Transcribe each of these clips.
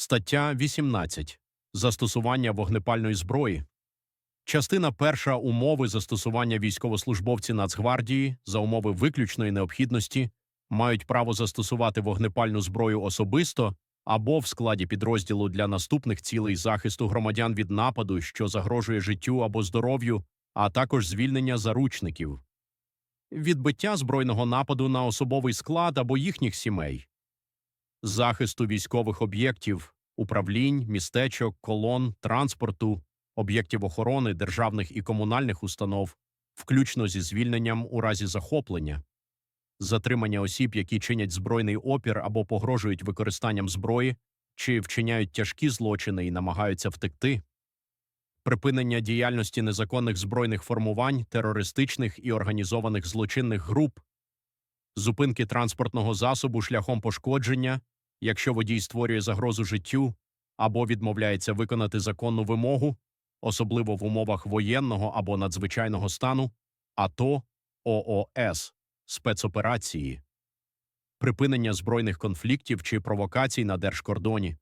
Стаття 18. Застосування вогнепальної зброї. Частина перша умови застосування військовослужбовці Нацгвардії за умови виключної необхідності мають право застосувати вогнепальну зброю особисто або в складі підрозділу для наступних цілей захисту громадян від нападу, що загрожує життю або здоров'ю, а також звільнення заручників, відбиття збройного нападу на особовий склад або їхніх сімей, захисту військових об'єктів, управлінь, містечок, колон, транспорту, об'єктів охорони, державних і комунальних установ, включно зі звільненням у разі захоплення, затримання осіб, які чинять збройний опір або погрожують використанням зброї, чи вчиняють тяжкі злочини і намагаються втекти, припинення діяльності незаконних збройних формувань, терористичних і організованих злочинних груп, зупинки транспортного засобу шляхом пошкодження, якщо водій створює загрозу життю або відмовляється виконати законну вимогу, особливо в умовах воєнного або надзвичайного стану, АТО, ООС, спецоперації, припинення збройних конфліктів чи провокацій на держкордоні,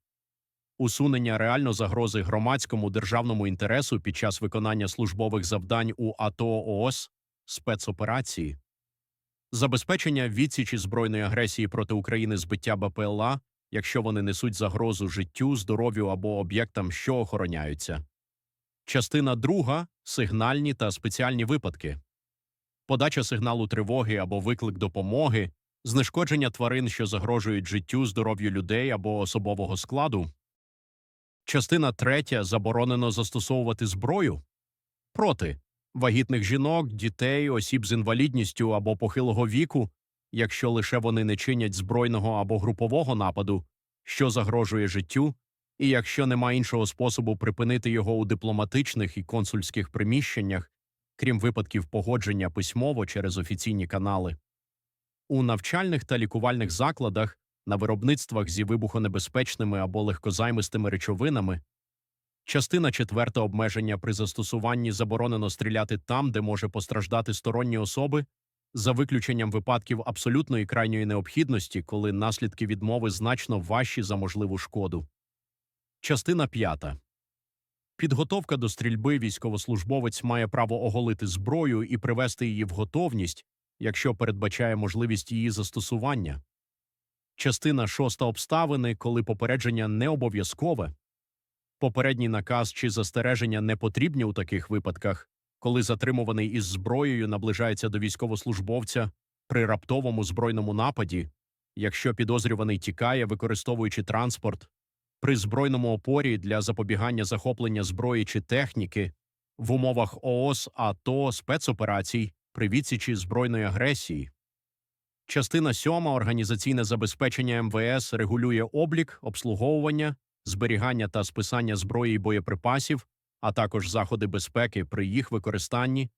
усунення реально загрози громадському державному інтересу під час виконання службових завдань у АТО ООС, спецоперації, забезпечення відсічі збройної агресії проти України збиття БПЛА, якщо вони несуть загрозу життю, здоров'ю або об'єктам, що охороняються. Частина друга сигнальні та спеціальні випадки, подача сигналу тривоги або виклик допомоги, знешкодження тварин, що загрожують життю, здоров'ю людей або особового складу. Частина третя заборонено застосовувати зброю проти вагітних жінок, дітей, осіб з інвалідністю або похилого віку, якщо лише вони не чинять збройного або групового нападу, що загрожує життю, і якщо нема іншого способу припинити його у дипломатичних і консульських приміщеннях, крім випадків погодження письмово через офіційні канали. У навчальних та лікувальних закладах, на виробництвах зі вибухонебезпечними або легкозаймистими речовинами, частина четверта обмеження при застосуванні заборонено стріляти там, де може постраждати сторонні особи, за виключенням випадків абсолютної крайньої необхідності, коли наслідки відмови значно важчі за можливу шкоду. Частина п'ята. Підготовка до стрільби військовослужбовець має право оголити зброю і привести її в готовність, якщо передбачає можливість її застосування. Частина шоста обставини, коли попередження не обов'язкове. Попередній наказ чи застереження не потрібні у таких випадках, коли затримуваний із зброєю наближається до військовослужбовця при раптовому збройному нападі, якщо підозрюваний тікає, використовуючи транспорт, при збройному опорі для запобігання захоплення зброї чи техніки, в умовах ООС, АТО, спецоперацій, при відсічі збройної агресії. Частина сьома організаційне забезпечення МВС регулює облік, обслуговування, зберігання та списання зброї і боєприпасів, а також заходи безпеки при їх використанні,